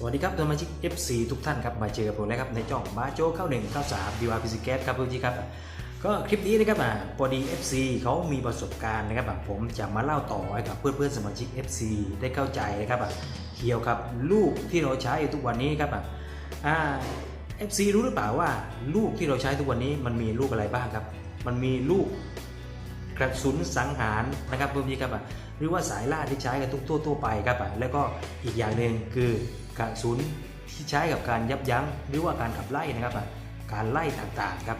สวัสดีครับสมาชิก FC ทุกท่านครับมาเจอกับผมแล้วครับในจ่องมาโจเข้าหนึ่งเข้าสามบิวอาร์พีซีแกครับเพื่อนๆครับก็คลิปนี้นะครับอะพอดี FC เขามีประสบการณ์นะครับอะผมจะมาเล่าต่อให้กับเพื่อนๆสมาชิก FC ได้เข้าใจนะครับอะเกี่ยวกับลูกที่เราใช้ทุกวันนี้ครับอะอ่า FC รู้หรือเปล่าว่าลูกที่เราใช้ทุกวันนี้มันมีลูกอะไรบ้างครับ มันมีลูกกระสุนสังหารนะครับเพื่อนๆครับอะหรือว่าสายล่าที่ใช้กันทุกทั่วทั่วๆไปครับอะแล้วก็อีกอย่างหนึ่งคือ กระสุนที่ใช้กับการยับยั้งหรือว่าการขับไล่นะครับการไล่ต่างๆครับ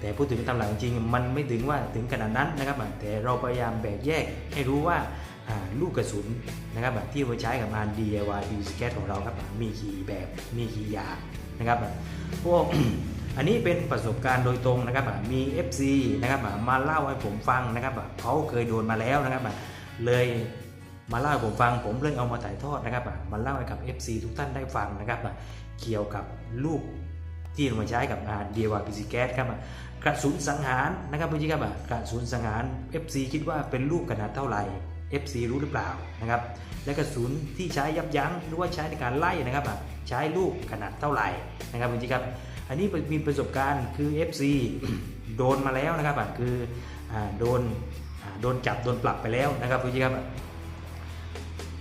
แต่พูดถึงตามหลักจริงมันไม่ถึงว่าถึงขนาดนั้นนะครับแต่เราพยายามแบ่งแยกให้รู้ว่าลูกกระสุนนะครับที่เราใช้กับงาน DIY u s c a t ของเราครับมีกี่แบบมีกี่อย่างนะครับพวกอันนี้เป็นประสบการณ์โดยตรงนะครับมี FC นะครับมาเล่าให้ผมฟังนะครับเขาเคยโดนมาแล้วนะครับเลย มาเล่าให้ผมฟังผมเลยเอามาถ่ายทอดนะครับอะมาเล่าให้กับ FC ทุกท่านได้ฟังนะครับอะเกี่ยวกับลูกที่มาใช้กับงาน DIY PC Gas ครับอะกระสุนสังหารนะครับพี่ครับอะกระสุนสังหาร FC คิดว่าเป็นลูกขนาดเท่าไหร่ FC รู้หรือเปล่านะครับและกระสุนที่ใช้ยับยั้งหรือว่าใช้ในการไล่นะครับอะใช้ลูกขนาดเท่าไหร่นะครับพี่ครับอันนี้มีประสบการณ์คือ FC โดนมาแล้วนะครับอะคืออ่าโดนอ่าโดนจับโดนปรับไปแล้วนะครับพี่ครับ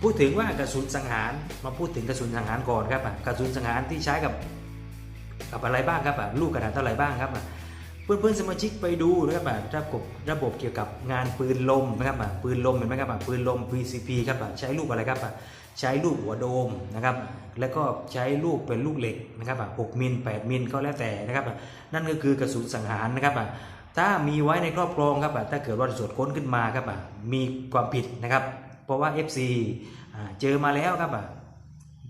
พูดถึงว่ากระสุนสังหารมาพูดถึงกระสุนสังหารก่อนครับอะกระสุนสังหารที่ใช้กับกับอะไรบ้างครับอะลูกขนาดเท่าไหร่บ้างครับอะเพื่อนๆสมาชิกไปดูนะครับอะระบบระบบเกี่ยวกับงานปืนลมนะครับอะปืนลมเห็นไหมครับอะปืนลม PCP ครับอะใช้ลูกอะไรครับอะใช้ลูกหัวโดมนะครับแล้วก็ใช้ลูกเป็นลูกเหล็กนะครับอะ6มิล8มิลก็แล้วแต่นะครับอะนั่นก็คือกระสุนสังหารนะครับอะถ้ามีไว้ในครอบครองครับอะถ้าเกิดว่าตรวจค้นขึ้นมาครับอะมีความผิดนะครับ เพราะว่า FC อ่าเจอมาแล้วครับอะ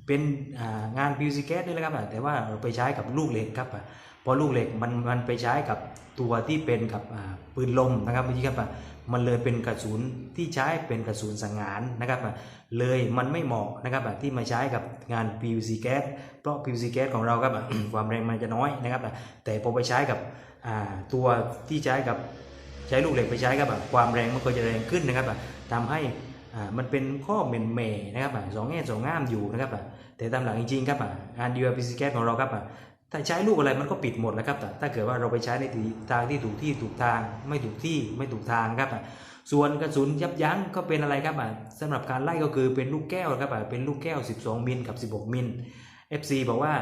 เป็นอ่างาน p u c แก๊สนี่แหละครับแต่ว่าเราไปใช้กับลูกเหล็กครับอะพราะลูกเหล็กมันมันไปใช้กับตัวที่เป็นกับปืนลมนะครับเมื่อกี้ครับอะมันเลยเป็นกระสุนที่ใช้เป็นกระสุนสังหารนะครับอะเลยมันไม่เหมาะนะครับอะที่มาใช้กับงาน PVC gas เพราะ PVC gas ของเราครับความแรงมันจะน้อยนะครับแต่พอไปใช้กับตัวที่ใช้กับใช้ลูกเหล็กไปใช้ครับความแรงมันก็จะแรงขึ้นนะครับอะทำให้ อ่ามันเป็นข้อเมนเมนะครับอะสองแง่สองง่ามอยู่นะครับอะแต่ตามหลักจริงๆครับอะงาน DIY PVC gas ของเราครับอะถ้าใช้ลูกอะไรมันก็ปิดหมดแล้วครับแต่ถ้าเกิดว่าเราไปใช้ในทางที่ถูกที่ถูกทางไม่ถูกที่ไม่ถูกทางครับอะส่วนกระสุนยับยั้งก็เป็นอะไรครับอะสำหรับการไล่ก็คือเป็นลูกแก้วครับอะเป็นลูกแก้ว 12 มิลกับ 16 มิล FC บอกว่า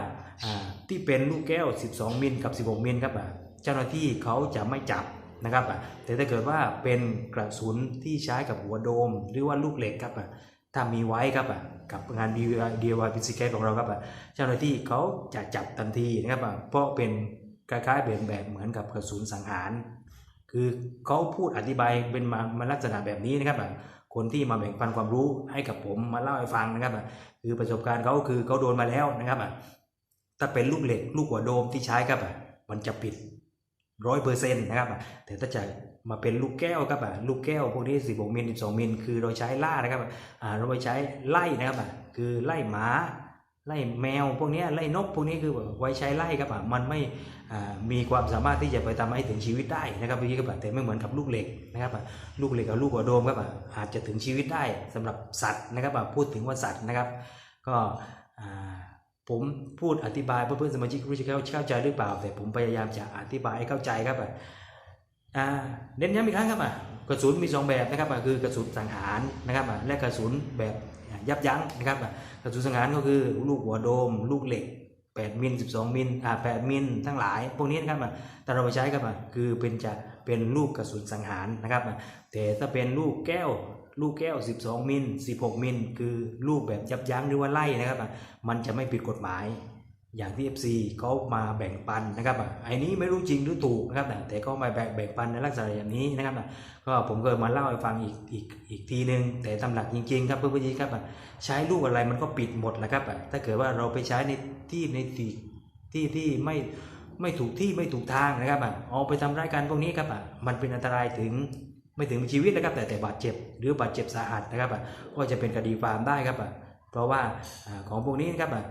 อ่าที่เป็นลูกแก้ว 12 มิลกับ 16 มิลครับอะเจ้าหน้าที่เขาจะไม่จับ นะครับอะแต่ถ้าเกิดว่าเป็นกระสุนที่ใช้กับหัวโดม หรือว่าลูกเหล็กครับอะถ้ามีไว้ครับอะกับงาน DIY DIY p c k ของเราครับอะเจ้าหน้าที่เขาจะจับทันทีนะครับอะเพราะเป็นคล้ายๆเป็นแบบเหมือนกับกระสุนสังหาร คือเขาพูดอธิบายเป็นมามาลักษณะแบบนี้นะครับอะคนที่มาแบ่งปันความรู้ให้กับผมมาเล่าให้ฟังนะครับอะคือประสบการณ์เขาคือเขาโดนมาแล้วนะครับอะถ้าเป็นลูกเหล็กลูกหัวโดมที่ใช้ครับอะมันจะปิด ร้อยเปอร์เซ็นต์นะครับ แต่ถ้าจะมาเป็นลูกแก้วครับลูกแก้วพวกนี้16มิล12มิลคือเราใช้ล่านะครับอ่าเราไปใช้ไล่นะครับคือไล่หมาไล่แมวพวกนี้ไล่นกพวกนี้คือแบบไว้ใช้ไล่ครับมันไม่อ่ามีความสามารถที่จะไปทำให้ถึงชีวิตได้นะครับพี่ครับแต่ไม่เหมือนกับลูกเหล็กนะครับลูกเหล็กกับลูกหัวโดมครับอาจจะถึงชีวิตได้สำหรับสัตว์นะครับอะพูดถึงว่าสัตว์นะครับ ก็อ่า ผมพูดอธิบายเพื่อนๆสมาชิกรู้จะเข้าใจหรือเปล่า แต่ผมพยายามจะอธิบายให้เข้าใจครับอะอ่าเน้นย้ำอีกครั้งครับอะกระสุนมีสองแบบนะครับอะคือกระสุนสังหารนะครับอะและกระสุนแบบยับยั้งนะครับอะกระสุนสังหารก็คือลูกหัวโดม ลูกเหล็ก 8 มิล 12 มิลอ่า8มิลทั้งหลาย พวกนี้นะครับอะแต่เราไปใช้ครับอะคือเป็นจะเป็นลูกกระสุนสังหารนะครับอะแต่ถ้าเป็นลูกแก้ว ลูกแก้ว 12 มิล 16 มิล คือลูกแบบยับยั้งหรือว่าไล่นะครับอะมันจะไม่ผิดกฎหมายอย่างที่ FC เขามาแบ่งปันนะครับอะไอ้นี้ไม่รู้จริงหรือถูกนะครับแต่ก็มาแบ่งแบ่งปันในลักษณะอย่างนี้นะครับอะก็ผมก็มาเล่าให้ฟังอีกอีกอีกทีนึง แต่ตำหลักจริงๆครับเพื่อนๆครับอะใช้ลูกอะไรมันก็ปิดหมดแหล้วครับอะถ้าเกิดว่าเราไปใช้ในที่ในที่ที่ที่ไม่ไม่ถูกที่ไม่ถูกทางนะครับอะเอาไปทำร้ายกันพวกนี้ครับอะมันเป็นอันตรายถึง ไม่ถึงชีวิตนะครับแต่แต่บาดเจ็บ หรือบาดเจ็บสาหัสนะครับอะก็จะเป็นคดีความได้ครับอะเพราะว่าของพวกนี้นะครับอะ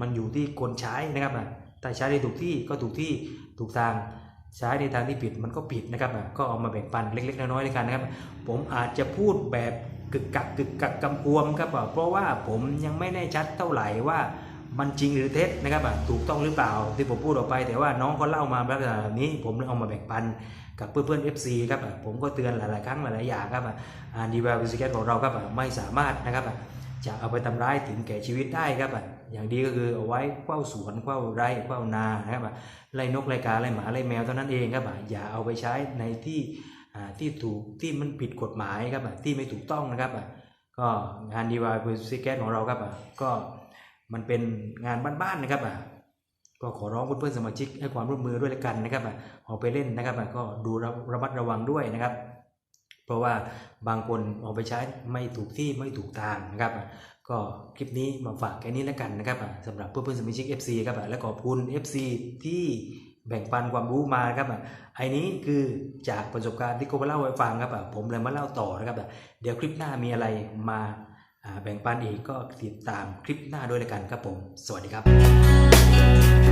มันอยู่ที่คนใช้นะครับอะถ้าใช้ในถูกที่ก็ถูกที่ถูกทางใช้ในทางที่ผิดมันก็ผิดนะครับอะก็เอามาแบ่งปันเล็ก ๆ น้อยๆด้วยกันนะครับ ผมอาจจะพูดแบบกึกกักกึกกักกำกวมครับเพราะว่าผมยังไม่แน่ชัดเท่าไหร่ว่า มันจริงหรือเท็จนะครับถูกต้องหรือเปล่าที่ผมพูดออกไป แต่ว่าน้องเขาเล่ามาลักษณะแบบนี้ ผมเลยเอามาแบ่งปันกับเพื่อนๆ FC ครับผมก็เตือนหลายๆครั้งหลายๆอย่างครับอันดีวาวิสเกตของเราครับไม่สามารถนะครับจะเอาไปทำร้ายถึงแก่ชีวิตได้ครับอย่างดีก็คือเอาไว้เฝ้าสวนเฝ้าไร่เฝ้านานะครับไล่นกไล่กาไล่หมาไล่แมวเท่านั้นเองครับอย่าเอาไปใช้ในที่ที่ถูกที่มันผิดกฎหมายครับที่ไม่ถูกต้องนะครับก็งานดีวายบริษัทแก๊สของเราครับก็ มันเป็นงานบ้านๆนะครับอะก็ขอร้องเพื่อนๆสมาชิกให้ความร่วมมือด้วยละกันนะครับอะเอาไปเล่นนะครับอะก็ดูระมัดระวังด้วยนะครับ เพราะว่าบางคนเอาไปใช้ไม่ถูกที่ไม่ถูกทางนะครับก็คลิปนี้มาฝากแค่นี้แล้วกันนะครับสำหรับเพื่อนๆสมาชิก FC ครับและขอบคุณ FC ที่แบ่งปันความรู้มาครับไอ้นี้คือจากประสบการณ์ที่เขามาเล่าให้ฟังครับผมเลยมาเล่าต่อนะครับเดี๋ยวคลิปหน้ามีอะไรมา แบ่งปันอีกก็ติดตามคลิปหน้าด้วยละกันครับผม สวัสดีครับ